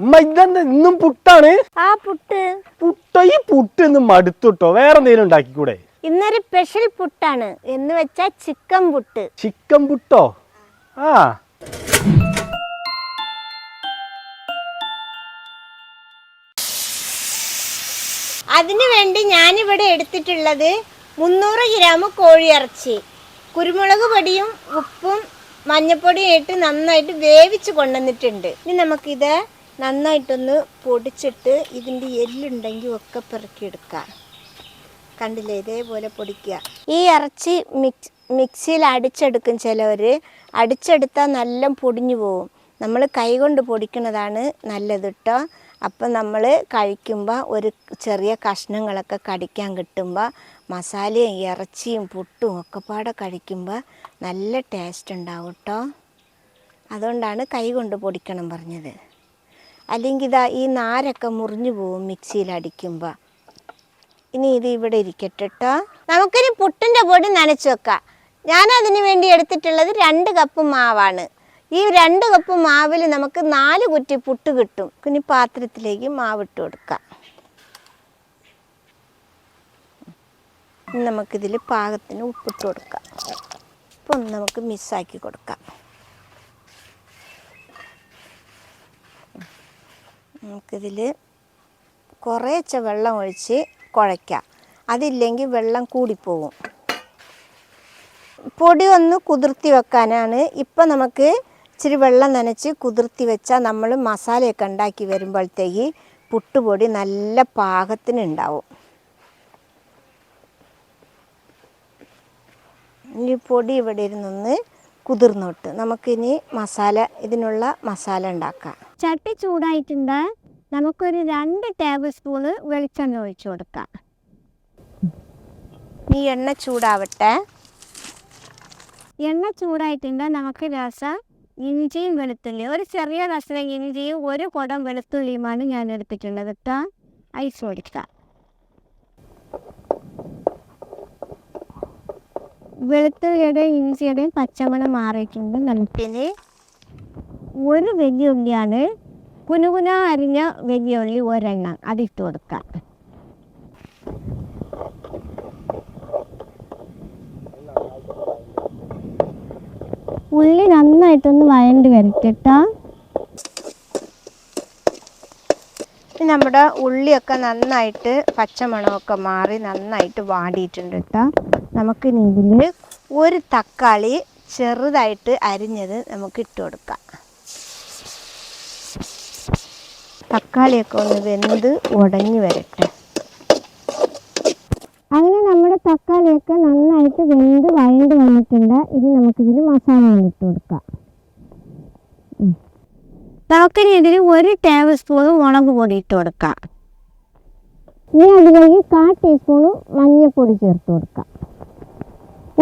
ഇതെന്താ ഇന്നും പുട്ടാണ്. ആ പുട്ട്. പുട്ട ഈ പുട്ട് ഇന്ന് മടുത്തുട്ടോ വേറെ എന്തെങ്കിലും ഉണ്ടാക്കിക്കൂടെ? ഇന്നൊരു സ്പെഷ്യൽ പുട്ടാണ്. എന്ന് വെച്ചാ ചിക്കൻ പുട്ട്. ചിക്കൻ പുട്ടോ? ആ. അതിനു വേണ്ടി ഞാനിവിടെ എടുത്തിട്ടുള്ളത് മുന്നൂറ് ഗ്രാം കോഴിയിറച്ചി. കുരുമുളക് പൊടിയും ഉപ്പും മഞ്ഞപ്പൊടിയും ഇട്ട് നന്നായിട്ട് വേവിച്ച് കൊണ്ടുവന്നിട്ടുണ്ട്. ഇനി നമുക്കിത് നന്നായിട്ടൊന്ന് പൊടിച്ചിട്ട് ഇതിന്റെ എല്ലുണ്ടെങ്കിൽ ഒക്കെ പെറുക്കിയെടുക്കുക കണ്ടില്ലേ? ഇതേപോലെ പൊടിക്കുക. ഈ ഇറച്ചി മിക്സ് മിക്സിയിൽ അടിച്ചെടുക്കും ചിലവർ അടിച്ചെടുത്താൽ നല്ല പൊടിഞ്ഞു പോവും. നമ്മൾ കൈകൊണ്ട് പൊടിക്കുന്നതാണ് നല്ലത് കേട്ടോ അപ്പം നമ്മൾ കഴിക്കുമ്പോൾ ഒരു ചെറിയ കഷ്ണങ്ങളൊക്കെ കടിക്കാൻ കിട്ടുമ്പോൾ മസാലയും ഇറച്ചിയും പുട്ടും ഒക്കെ പാടെ കഴിക്കുമ്പോൾ നല്ല ടേസ്റ്റ് ഉണ്ടാവും കേട്ടോ അതുകൊണ്ടാണ് കൈ കൊണ്ട് പൊടിക്കണം പറഞ്ഞത്. അല്ലെങ്കിൽ ഇതാ ഈ നാരൊക്കെ മുറിഞ്ഞു പോവും മിക്സിയിൽ അടിക്കുമ്പോൾ ഇനി ഇത് ഇവിടെ ഇരിക്കട്ടെ കേട്ടോ നമുക്കിനി പുട്ടിന്റെ പൊടി നനച്ച് വെക്കാം. ഞാൻ അതിന് വേണ്ടി എടുത്തിട്ടുള്ളത് രണ്ട് കപ്പ് മാവാണ്. ഈ രണ്ട് കപ്പ് മാവിൽ നമുക്ക് നാല് കുറ്റി പുട്ട് കിട്ടും. ഇനി പാത്രത്തിലേക്ക് മാവിട്ട് കൊടുക്കാം. നമുക്കിതിൽ പാകത്തിന് ഉപ്പിട്ട് കൊടുക്കാം. ഇപ്പം നമുക്ക് മിസ്സാക്കി കൊടുക്കാം. നമുക്കിതിൽ കുറേശ്ശെ വെള്ളം ഒഴിച്ച് കുഴയ്ക്കാം. അതില്ലെങ്കിൽ വെള്ളം കൂടിപ്പോവും. പൊടി ഒന്ന് കുതിർത്തി വെക്കാനാണ്. ഇപ്പം നമുക്ക് ഇച്ചിരി വെള്ളം നനച്ച് കുതിർത്തി വെച്ചാൽ നമ്മൾ മസാലയൊക്കെ ഉണ്ടാക്കി വരുമ്പോഴത്തേക്ക് പുട്ടുപൊടി നല്ല പാകത്തിന് ഉണ്ടാവും ഈ പൊടി ഇവിടെ ഇരുന്നൊന്ന് കുതിർന്നോട്ട്. നമുക്കിനി മസാല ഇതിനുള്ള മസാല ഉണ്ടാക്കാം. ചട്ടി ചൂടായിട്ടുണ്ട്. നമുക്കൊരു രണ്ട് ടേബിൾ സ്പൂണ് വെളിച്ചെണ്ണ ഒഴിച്ചു കൊടുക്കാം. ഈ എണ്ണ ചൂടാവട്ടെ. എണ്ണ ചൂടായിട്ടുണ്ട്. നമുക്ക് രസം ഇഞ്ചിയും വെളുത്തുള്ളി ഒരു ചെറിയ രസം ഇഞ്ചിയും ഒരു കുടം വെളുത്തുള്ളിയുമാണ് ഞാൻ എടുത്തിട്ടുള്ളത് കേട്ടോ ഐസ് കൊടുക്കാം വെളുത്തുള്ളിയുടെയും ഇഞ്ചിയുടെയും പച്ചമണം മാറിയിട്ടുണ്ട്. നമുക്കിനി ഒരു വലിയ ഉള്ളിയാണ് കുനുകുന അരിഞ്ഞ വലിയ ഉള്ളി ഒരെണ്ണം അതിട്ട് കൊടുക്കാം. ഉള്ളി നന്നായിട്ടൊന്ന് വഴണ്ട് വരട്ടിട്ടാ. നമ്മുടെ ഉള്ളിയൊക്കെ നന്നായിട്ട് പച്ചമണമൊക്കെ മാറി നന്നായിട്ട് വാടിയിട്ടുണ്ട് കേട്ടോ. നമുക്ക് ഇതിൽ ഒരു തക്കാളി ചെറുതായിട്ട് അരിഞ്ഞത് നമുക്ക് ഇട്ട് കൊടുക്കാം. തക്കാളിയൊക്കെ ഒന്ന് വെന്ത് ഉടഞ്ഞു വരട്ടെ. അങ്ങനെ നമ്മുടെ തക്കാളിയൊക്കെ നന്നായിട്ട് വെന്ത് വഴണ്ട് വന്നിട്ടുണ്ട്. ഇത് നമുക്കിതിൽ മസാല ഇട്ട് കൊടുക്കാം. നമുക്കിനി ഇതിന് ഒരു ടേബിൾ സ്പൂൺ മുളക് പൊടി ഇട്ട് കൊടുക്കാം. ഇനി അതിലേക്ക് കാ ടീസ്പൂണ് മഞ്ഞൾപ്പൊടി ചേർത്ത് കൊടുക്കാം.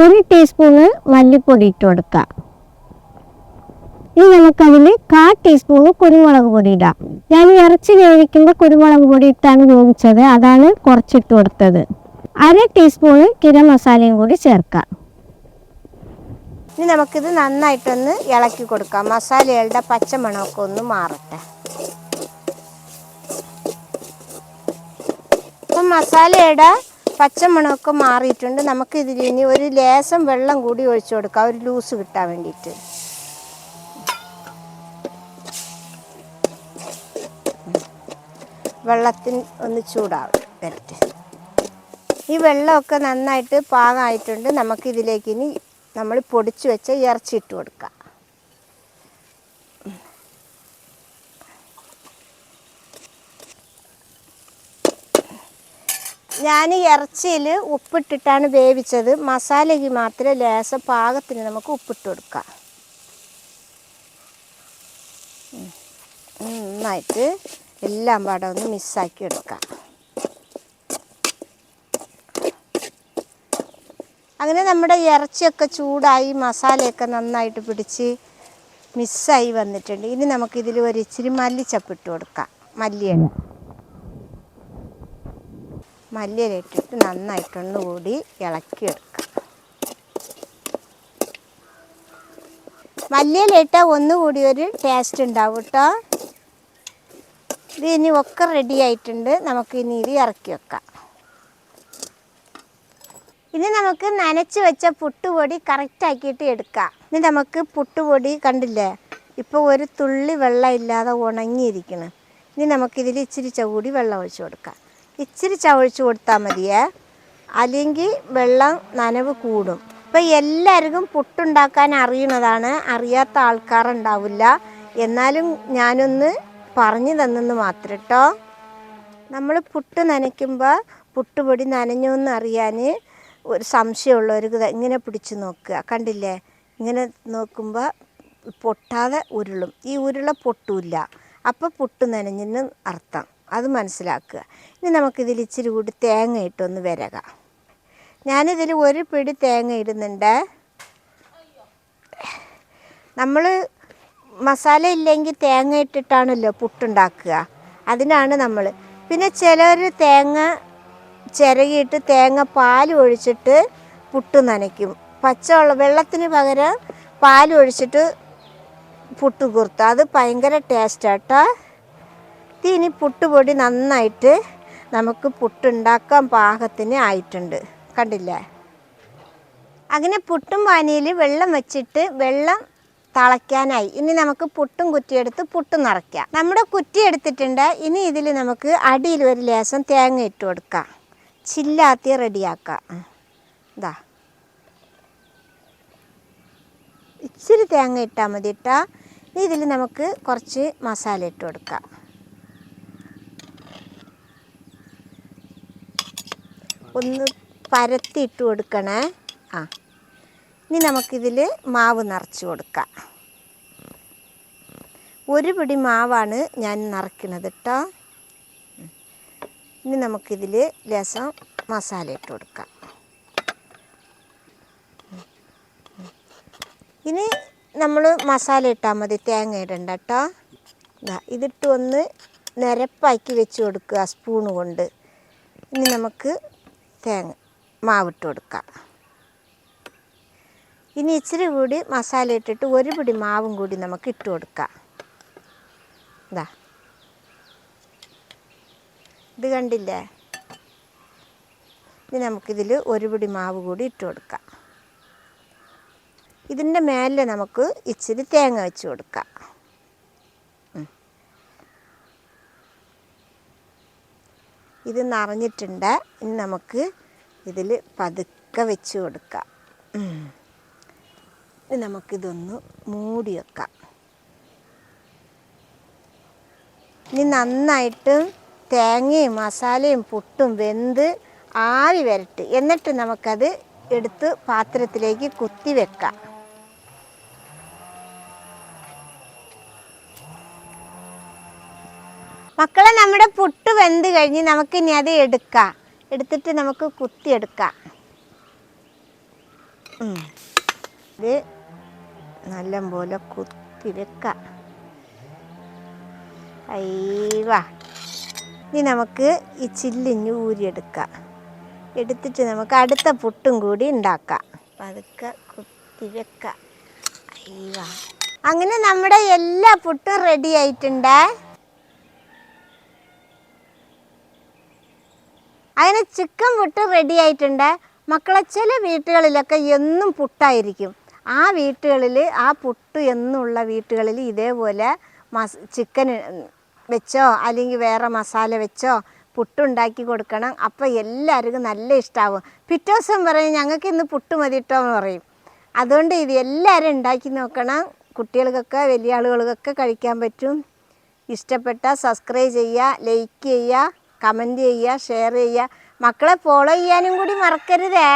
ഒരു ടീസ്പൂണ് മല്ലിപ്പൊടി ഇട്ട് കൊടുക്കാം. ഇനി നമുക്കതിൽ കാ ടീസ്പൂൺ കുരുമുളക് പൊടി ഇടാം. ഞാൻ ഇറച്ചി വേവിക്കുമ്പോൾ കുരുമുളക് പൊടി ഇട്ടാണ് വേവിച്ചത്. അതാണ് കുറച്ചിട്ട് കൊടുത്തത്. അര ടീസ്പൂണ് കിരം മസാലയും കൂടി ചേർക്കാം. ഇനി നമുക്കിത് നന്നായിട്ടൊന്ന് ഇളക്കി കൊടുക്കാം. മസാലകളുടെ പച്ചമണമൊക്കെ ഒന്ന് മാറട്ടെ. ഇപ്പം മസാലയുടെ പച്ചമണമൊക്കെ മാറിയിട്ടുണ്ട്. നമുക്കിതിൽ ഇനി ഒരു ലേശം വെള്ളം കൂടി ഒഴിച്ചു കൊടുക്കാം. ഒരു ലൂസ് കിട്ടാൻ വേണ്ടിയിട്ട്. വെള്ളത്തിന് ഒന്ന് ചൂടാവും വരട്ടെ. ഈ വെള്ളമൊക്കെ നന്നായിട്ട് പാകമായിട്ടുണ്ട്. നമുക്ക് ഇതിലേക്ക് ഇനി നമ്മൾ പൊടിച്ചു വെച്ച ഇറച്ചി ഇട്ട് കൊടുക്കാം. ഞാൻ ഇറച്ചിയിൽ ഉപ്പിട്ടിട്ടാണ് വേവിച്ചത്. മസാലയ്ക്ക് മാത്രമേ ലേശം പാകത്തിന് നമുക്ക് ഉപ്പിട്ട് കൊടുക്കാം. നന്നായിട്ട് എല്ലാം പാടെ ഒന്ന് മിസ്സാക്കി എടുക്കാം. അങ്ങനെ നമ്മുടെ ഇറച്ചിയൊക്കെ ചൂടായി മസാലയൊക്കെ നന്നായിട്ട് പിടിച്ച് മിസ്സായി വന്നിട്ടുണ്ട്. ഇനി നമുക്കിതിൽ ഒരു ഇച്ചിരി മല്ലിച്ചപ്പ് ഇട്ട് കൊടുക്കാം. മല്ലിയില. മല്ലിയില ഇട്ടിട്ട് നന്നായിട്ടൊന്ന് കൂടി ഇളക്കിയെടുക്കാം മല്ലിയില ഇട്ടാൽ ഒന്നുകൂടി ഒരു ടേസ്റ്റ് ഉണ്ടാവും കേട്ടോ. ഇത് ഇനി ഒക്കെ റെഡി ആയിട്ടുണ്ട്. നമുക്ക് ഇനി ഇത് ഇറക്കി വെക്കാം. ഇനി നമുക്ക് നനച്ച് വെച്ച പുട്ടുപൊടി കറക്റ്റ് ആക്കിയിട്ട് എടുക്കാം. ഇനി നമുക്ക് പുട്ടുപൊടി കണ്ടില്ലേ? ഇപ്പോൾ ഒരു തുള്ളി വെള്ളം ഇല്ലാതെ ഉണങ്ങിയിരിക്കണം. ഇനി നമുക്കിതിൽ ഇച്ചിരി ചൂടി വെള്ളം ഒഴിച്ച് കൊടുക്കാം. ഇച്ചിരി ചവഴിച്ച് കൊടുത്താൽ മതിയേ. അല്ലെങ്കിൽ വെള്ളം നനവ് കൂടും. ഇപ്പം എല്ലാവർക്കും പുട്ടുണ്ടാക്കാൻ അറിയണതാണ്. അറിയാത്ത ആൾക്കാരുണ്ടാവില്ല. എന്നാലും ഞാനൊന്ന് പറഞ്ഞു തന്നെന്ന് മാത്രം കേട്ടോ നമ്മൾ പുട്ട് നനയ്ക്കുമ്പോൾ പുട്ടുപൊടി നനഞ്ഞു എന്ന് അറിയാൻ ഒരു സംശയമുള്ളവർക്ക് ഇങ്ങനെ പിടിച്ച് നോക്കുക. കണ്ടില്ലേ? ഇങ്ങനെ നോക്കുമ്പോൾ പൊട്ടാതെ ഉരുളും. ഈ ഉരുള പൊട്ടൂല അപ്പോൾ പുട്ട് നനഞ്ഞെന്ന് അർത്ഥം. അത് മനസ്സിലാക്കുക. ഇനി നമുക്കിതിൽ ഇച്ചിരി കൂടി തേങ്ങ ഇട്ടൊന്ന് വരക. ഞാനിതിൽ ഒരു പിടി തേങ്ങ ഇടുന്നുണ്ട്. നമ്മൾ മസാല ഇല്ലെങ്കിൽ തേങ്ങ ഇട്ടിട്ടാണല്ലോ പുട്ടുണ്ടാക്കുക. അതിനാണ് നമ്മൾ. പിന്നെ ചിലർ തേങ്ങ ചിരകിയിട്ട് തേങ്ങ പാൽ ഒഴിച്ചിട്ട് പുട്ട് നനയ്ക്കും. പച്ചവെള്ളം വെള്ളത്തിന് പകരം പാൽ ഒഴിച്ചിട്ട് പുട്ട് കുർത്ത അത് ഭയങ്കര ടേസ്റ്റാട്ടോ ഇനി പുട്ടുപൊടി നന്നായിട്ട് നമുക്ക് പുട്ടുണ്ടാക്കാൻ പാകത്തിന് ആയിട്ടുണ്ട്. കണ്ടില്ലേ? അങ്ങനെ പുട്ടും പാനിയിൽ വെള്ളം വെച്ചിട്ട് വെള്ളം തിളയ്ക്കാനായി. ഇനി നമുക്ക് പുട്ടും കുറ്റിയെടുത്ത് പുട്ടും നിറയ്ക്കാം. നമ്മുടെ കുറ്റി എടുത്തിട്ടുണ്ട്. ഇനി ഇതിൽ നമുക്ക് അടിയിൽ ഒരു ലേശം തേങ്ങ ഇട്ട് കൊടുക്കാം. ചില്ലാത്തി റെഡിയാക്കാം. ഇതാ ഇച്ചിരി തേങ്ങ ഇട്ടാൽ മതി ഇട്ടാ ഇനി ഇതിൽ നമുക്ക് കുറച്ച് മസാല ഇട്ട് കൊടുക്കാം. ഒന്ന് പരത്തി ഇട്ട് കൊടുക്കണേ. ആ. ഇനി നമുക്കിതിൽ മാവ് നിറച്ചു കൊടുക്കാം. ഒരു പിടി മാവാണ് ഞാൻ നിറയ്ക്കുന്നത് കേട്ടോ ഇനി നമുക്കിതിൽ രസം മസാല ഇട്ട് കൊടുക്കാം. ഇനി നമ്മൾ മസാല ഇട്ടാൽ മതി തേങ്ങ ഇടണ്ട കേട്ടോ ഇതിട്ട് ഒന്ന് നിരപ്പാക്കി വെച്ച് കൊടുക്കുക സ്പൂണ് കൊണ്ട്. ഇനി നമുക്ക് തേങ്ങ മാവിട്ട് കൊടുക്കാം. ഇനി ഇച്ചിരി കൂടി മസാല ഇട്ടിട്ട് ഒരു പിടി മാവും കൂടി നമുക്ക് ഇട്ട് കൊടുക്കാം. ഇതാ ഇത് കണ്ടില്ലേ? ഇനി നമുക്കിതിൽ ഒരു പിടി മാവ് കൂടി ഇട്ട് കൊടുക്കാം. ഇതിന്റെ മേലെ നമുക്ക് ഇച്ചിരി തേങ്ങ വെച്ച് കൊടുക്കാം. ഇത് നിറഞ്ഞിട്ടുണ്ട്. ഇനി നമുക്ക് ഇതിൽ പതുക്കെ വെച്ച് കൊടുക്കാം. നമുക്കിതൊന്ന് മൂടി വെക്കാം. ഇനി നന്നായിട്ട് തേങ്ങയും മസാലയും പുട്ടും വെന്ത് ആവി വരട്ട്. എന്നിട്ട് നമുക്കത് എടുത്ത് പാത്രത്തിലേക്ക് കുത്തി വെക്കാം. മക്കളെ നമ്മുടെ പുട്ട് വെന്ത് കഴിഞ്ഞ് നമുക്ക് ഇനി അത് എടുക്കാം. എടുത്തിട്ട് നമുക്ക് കുത്തിയെടുക്കാം. ഇത് നല്ലപോലെ കുത്തി വെക്കാം അയ്യവാ ഇനി നമുക്ക് ഈ ചില്ലിഞ്ഞ് ഊരിയെടുക്കാം എടുത്തിട്ട് നമുക്ക് അടുത്ത പുട്ടും കൂടി ഉണ്ടാക്കാം. പതുക്കെ കുത്തി വെക്കാം അയ്യവാ അങ്ങനെ നമ്മുടെ എല്ലാ പുട്ടും റെഡി ആയിട്ടുണ്ട്? അങ്ങനെ ചിക്കൻ പുട്ട് റെഡി ആയിട്ടുണ്ട്? മക്കളെ ചില വീട്ടുകളിലൊക്കെ എന്നും പുട്ടായിരിക്കും. ആ വീട്ടുകളിൽ ആ പുട്ട് എന്നുള്ള വീട്ടുകളിൽ ഇതേപോലെ മസ് ചിക്കൻ വെച്ചോ അല്ലെങ്കിൽ വേറെ മസാല വെച്ചോ പുട്ടുണ്ടാക്കി കൊടുക്കണം. അപ്പോൾ എല്ലാവർക്കും നല്ല ഇഷ്ടമാവും പിറ്റേ ദിവസം പറയും ഞങ്ങൾക്ക് ഇന്ന് പുട്ട് മതി കേട്ടോ എന്ന് പറയും. അതുകൊണ്ട് ഇത് എല്ലാവരും ഉണ്ടാക്കി നോക്കണം. കുട്ടികൾക്കൊക്കെ വലിയ ആളുകൾക്കൊക്കെ കഴിക്കാൻ പറ്റും. ഇഷ്ടപ്പെട്ട സബ്സ്ക്രൈബ് ചെയ്യുക ലൈക്ക് ചെയ്യുക കമന്റ് ചെയ്യുക ഷെയർ ചെയ്യുക. മക്കളെ ഫോളോ ചെയ്യാനും കൂടി മറക്കരുതേ.